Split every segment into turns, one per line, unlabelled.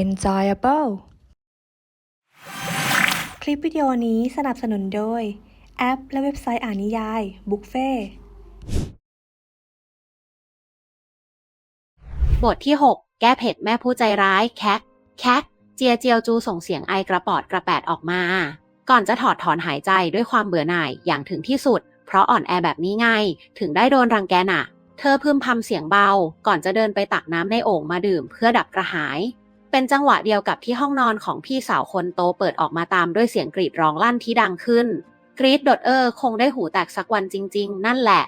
enjoyable คลิปวิดีโอนี้สนับสนุนโดย แอปและเว็บไซต์อ่านนิยาย บุฟเฟ่
บทที่ 6 แก้เผ็ดแม่ผู้ใจร้ายแคทแคทเจียเจียวจูส่งเสียงไอกระปอดกระแปดออกมา ก่อนจะถอดถอนหายใจด้วยความเบื่อหน่ายอย่างถึงที่สุด เพราะอ่อนแอแบบนี้ไง ถึงได้โดนรังแกน่ะ เธอพึมพำเสียงเบา ก่อนจะเดินไปตักน้ำในโอ่งมาดื่มเพื่อดับกระหาย เป็นจังหวะเดียวกับที่ห้องนอนของพี่สาวคนโตเปิดออกมาตามด้วยเสียงกรีดร้องลั่นที่ดังขึ้น กรีดดดเออคงได้หูแตกสักวันจริง ๆ นั่นแหละ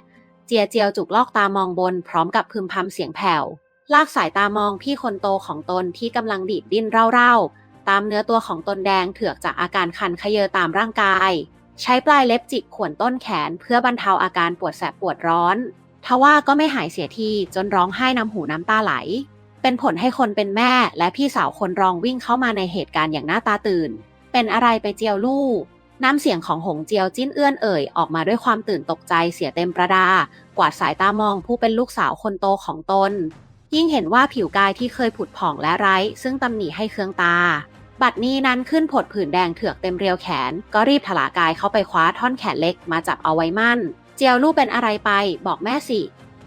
เจียเจียวจุกลอกตามองบน พร้อมกับพึมพำเสียงแผ่ว ลากสายตามองพี่คนโตของตนที่กำลังดีดดิ้นเร่าๆ ตามเนื้อตัวของตนแดงเถือกจากอาการคันเขยอตามร่างกาย ใช้ปลายเล็บจิกข่วนต้นแขนเพื่อบรรเทาอาการปวดแสบปวดร้อนทว่าก็ไม่หายเสียทีจนร้องไห้น้ำหูน้ำตาไหล เป็นผลให้คนเป็นแม่และพี่สาวคนรองวิ่งเข้ามาในเหตุการณ์อย่างหน้าตาตื่น เป็นอะไรไปเจียวลูกน้ำเสียงของหงเจียวจิ้นเอื้อนเอ่ยออกมาด้วยความตื่นตกใจเสียเต็มประดา กวาดสายตามองผู้เป็นลูกสาวคนโตของตน ยิ่งเห็นว่าผิวกายที่เคยผุดผ่องและไร้ ซึ่งตำหนิให้เคืองตา บัดนี้นั้นขึ้นผดผื่นแดงเถือกเต็มเรียวแขน ก็รีบถลากายเข้าไปคว้าท่อนแขนเล็กมาจับเอาไว้มั่น เจียวลูกเป็นอะไรไป บอกแม่สิ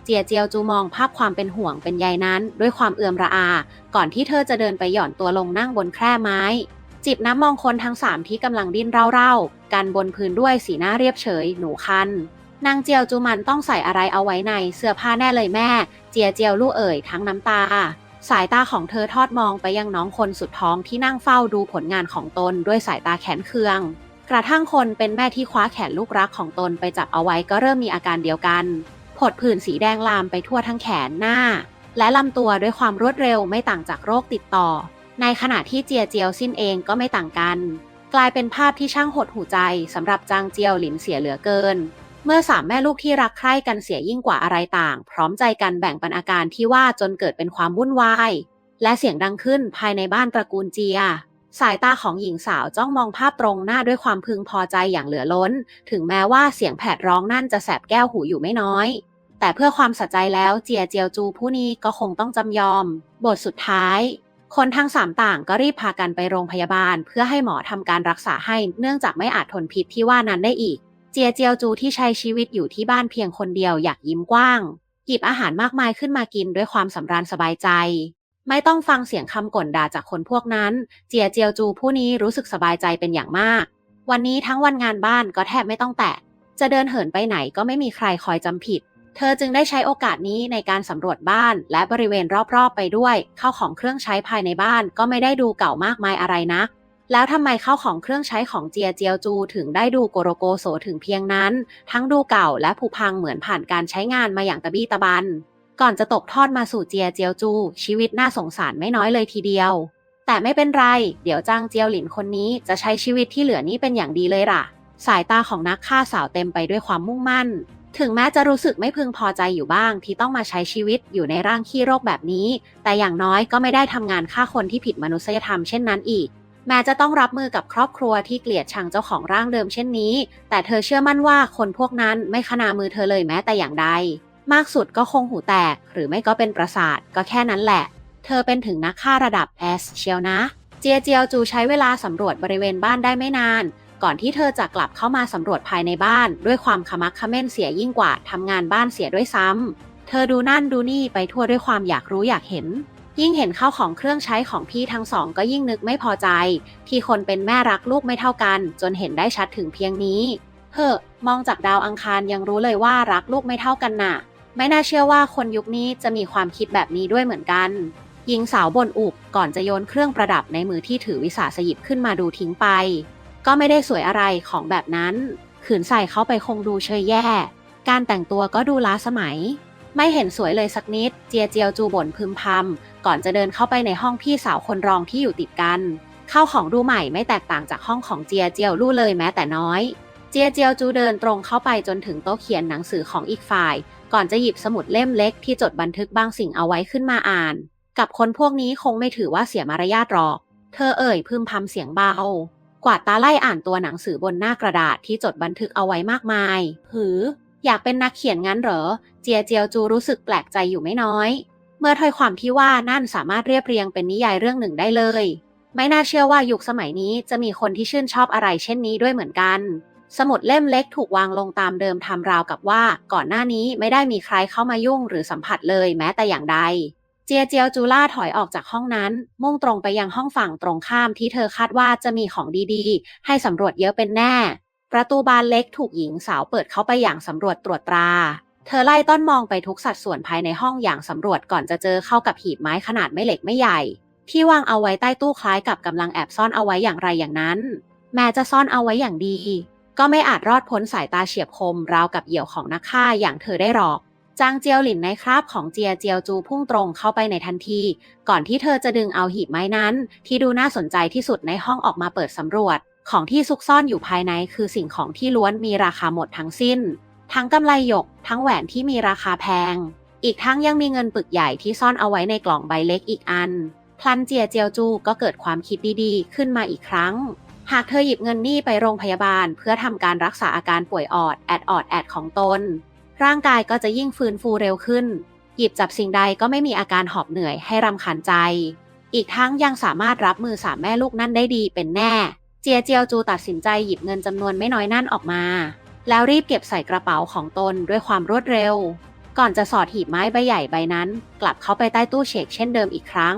เจียเจียวจูมองภาพความเป็นห่วงเป็นใยนั้น ด้วยความเอื่อมระอา ก่อนที่เธอจะเดินไปหย่อนตัวลงนั่งบนแคร่ไม้ จิบน้ำมองคนทั้งสามที่กำลังดิ้นเร่าๆ กันบนพื้นด้วยสีหน้าเรียบเฉยหนูคันนางเจียวจูมันต้องใส่อะไรเอาไว้ในเสื้อผ้าแน่เลยแม่ เจียเจียวลูกเอ่ยทั้งน้ำตา สายตาของเธอทอดมองไปยังน้องคนสุดท้องที่นั่งเฝ้าดูผลงานของตนด้วยสายตาแข็งเคือง กระทั่งคนเป็นแม่ที่คว้าแขนลูกรักของตนไปจับเอาไว้ก็เริ่มมีอาการเดียวกัน ผดผื่นสีแดงลามไปทั่วทั้งแขนหน้า และลำตัวด้วยความรวดเร็วไม่ต่างจากโรคติดต่อ ในขณะที่เจียเจียวสิ้นเองก็ไม่ต่างกัน กลายเป็นภาพที่ช่างหดหูใจสำหรับจางเจียวหลินเสียเหลือเกิน เมื่อสามแม่ลูกที่รักใคร่กันเสียยิ่งกว่าอะไรต่าง พร้อมใจกันแบ่งปันอาการที่ว่าจนเกิดเป็นความวุ่นวายและเสียงดังขึ้นภายในบ้านตระกูลเจียสายตาของหญิงสาวจ้องมองภาพตรงหน้าด้วยความพึงพอใจอย่างเหลือล้น ถึงแม้ว่าเสียงแผดร้องนั่นจะแสบแก้วหูอยู่ไม่น้อย แต่เพื่อความสัใจแล้วเจียเจียวจูผู้นี้ก็คงต้องจำยอม บทสุดท้าย คนทั้งสามต่างก็รีบพากันไปโรงพยาบาล เพื่อให้หมอทำการรักษาให้เนื่องจากไม่อาจทนพิษที่ว่านั้นได้อีก เจียเจียวจูที่ใช้ชีวิตอยู่ที่บ้านเพียงคนเดียวอยากยิ้มกว้างหยิบอาหารมากมายขึ้นมากินด้วยความสำราญสบายใจ ไม่ต้องฟังเสียงคำก่นด่าจากคนพวกนั้น เจียเจียวจูผู้นี้รู้สึกสบายใจเป็นอย่างมาก วันนี้ทั้งวันงานบ้านก็แทบไม่ต้องแตะจะเดินเหินไปไหนก็ไม่มีใครคอยจำผิด เธอจึงได้ใช้โอกาสนี้ในการสำรวจบ้าน และบริเวณรอบๆไปด้วย เข้าของเครื่องใช้ภายในบ้านก็ไม่ได้ดูเก่ามากมายอะไรนะ แล้วทำไมเข้าของเครื่องใช้ของเจียเจียวจูถึงได้ดูโกโรโกโสถึงเพียงนั้น ทั้งดูเก่าและผุพังเหมือนผ่านการใช้งานมาอย่างตะบี้ตะบัน ก่อนจะตกทอดมาสู่เจียเจียวจู ชีวิตน่าสงสารไม่น้อยเลยทีเดียว แต่ไม่เป็นไร เดี๋ยวจางเจียวหลินคนนี้จะใช้ชีวิตที่เหลือนี้เป็นอย่างดีเลยล่ะ สายตาของนักฆ่าสาวเต็มไปด้วยความมุ่งมั่น ถึงแม้จะรู้สึกไม่พึงพอใจอยู่บ้าง ที่ต้องมาใช้ชีวิตอยู่ในร่างขี้โรคแบบนี้ แต่อย่างน้อยก็ไม่ได้ทำงานฆ่าคนที่ผิดมนุษยธรรมเช่นนั้นอีก แม้จะต้องรับมือกับครอบครัวที่เกลียดชังเจ้าของร่างเดิมเช่นนี้ แต่เธอเชื่อมั่นว่าคนพวกนั้นไม่ขนามือเธอเลยแม้แต่อย่างใด มากสุดก็คงหูแตก หรือไม่ก็เป็นประสาทก็แค่นั้นแหละ เธอเป็นถึงนักฆ่าระดับ S เชียวนะ เจียเจียวจูใช้เวลาสำรวจบริเวณบ้านได้ไม่นาน ก่อนที่เธอจะกลับเข้ามาสำรวจภายในบ้าน ด้วยความขมักขม้นเสียยิ่งกว่าทำงานบ้านเสียด้วยซ้ำ เธอดูนั่นดูนี่ไปทั่วด้วยความอยากรู้อยากเห็น ยิ่งเห็นข้าวของเครื่องใช้ของพี่ทั้งสองก็ยิ่งนึกไม่พอใจ ที่คนเป็นแม่รักลูกไม่เท่ากัน จนเห็นได้ชัดถึงเพียงนี้เฮ้อมองจากดาวอังคารยังรู้เลยว่ารักลูกไม่เท่ากันน่ะ ไม่น่าเชื่อว่าคนยุคนี้จะมีความคิดแบบนี้ด้วยเหมือนกันหญิงสาวบนอุบก่อนจะโยนเครื่องประดับในมือที่ถือวิสาสยิบขึ้นมาดูทิ้งไป ก็ไม่ได้สวยอะไรของแบบนั้น ขืนใส่เขาไปคงดูเชยแย่ การแต่งตัวก็ดูล้าสมัย ไม่เห็นสวยเลยสักนิด เจียเจียวจูบ่นพึมพำก่อนจะเดินเข้าไปในห้องพี่สาวคนรองที่อยู่ติดกัน เข้าของดูใหม่ไม่แตกต่างจากห้องของเจียเจียวลู่เลยแม้แต่น้อย เจียเจียวจูเดินตรงเข้าไปจนถึงโต๊ะเขียนหนังสือของอีกฝ่าย ก่อนจะหยิบสมุดเล่มเล็กที่จดบันทึกบางสิ่งเอาไว้ขึ้นมาอ่าน กับคนพวกนี้คงไม่ถือว่าเสียมารยาทหรอก เธอเอ่ยพึมพำเสียงเบา วาดตาไล่อ่านตัวหนังสือบนหน้ากระดาษที่จดบันทึกเอาไว้มากมาย หือ อยากเป็นนักเขียนงั้นเหรอ เจียเจียวจูรู้สึกแปลกใจอยู่ไม่น้อย เมื่อถ้อยความที่ว่านั่นสามารถเรียบเรียงเป็นนิยายเรื่องหนึ่งได้เลย ไม่น่าเชื่อว่ายุคสมัยนี้จะมีคนที่ชื่นชอบอะไรเช่นนี้ด้วยเหมือนกัน สมุดเล่มเล็กถูกวางลงตามเดิมทำราวกับว่า ก่อนหน้านี้ไม่ได้มีใครเข้ามายุ่งหรือสัมผัสเลยแม้แต่อย่างใด เจียเจียวจูล่าถอยออกจากห้องนั้น มุ่งตรงไปยังห้องฝั่งตรงข้ามที่เธอคาดว่าจะมีของดีๆ ให้สำรวจเยอะเป็นแน่ ประตูบานเล็กถูกหญิงสาวเปิดเข้าไปอย่างสำรวจตรวจตรา เธอไล่ต้นมองไปทุกสัดส่วนภายในห้องอย่างสำรวจก่อนจะเจอเข้ากับหีบไม้ขนาดไม่เล็กไม่ใหญ่ ที่วางเอาไว้ใต้ตู้คล้ายกับกำลังแอบซ่อนเอาไว้อย่างไรอย่างนั้น แม้จะซ่อนเอาไว้อย่างดี ก็ไม่อาจรอดพ้นสายตาเฉียบคมราวกับเหยี่ยวของนักฆ่าอย่างเธอได้หรอก จางเจียวหลินในคราบของเจียเจียวจูพุ่งตรงเข้าไปในทันที ก่อนที่เธอจะดึงเอาหีบไม้นั้น ที่ดูน่าสนใจที่สุดในห้องออกมาเปิดสำรวจ ของที่ซุกซ่อนอยู่ภายในคือสิ่งของที่ล้วนมีราคาหมดทั้งสิ้น ทั้งกำไลหยก ทั้งแหวนที่มีราคาแพง อีกทั้งยังมีเงินปึกใหญ่ที่ซ่อนเอาไว้ในกล่องใบเล็กอีกอันพลันเจียเจียวจูก็เกิดความคิดดีๆ ขึ้นมาอีกครั้ง หากเธอหยิบเงินนี่ไปโรงพยาบาล เพื่อทำการรักษาอาการป่วยออดแอดออดแอดของตน ร่างกายก็จะยิ่งฟื้นฟูเร็วขึ้น หยิบจับสิ่งใดก็ไม่มีอาการหอบเหนื่อยให้รำคาญใจ อีกทั้งยังสามารถรับมือสามแม่ลูกนั่นได้ดีเป็นแน่ เจียเจียวจูตัดสินใจหยิบเงินจำนวนไม่น้อยนั่นออกมา แล้วรีบเก็บใส่กระเป๋าของตนด้วยความรวดเร็ว ก่อนจะสอดหีบไม้ใบใหญ่ใบนั้น กลับเข้าไปใต้ตู้เช็คเช่นเดิมอีกครั้ง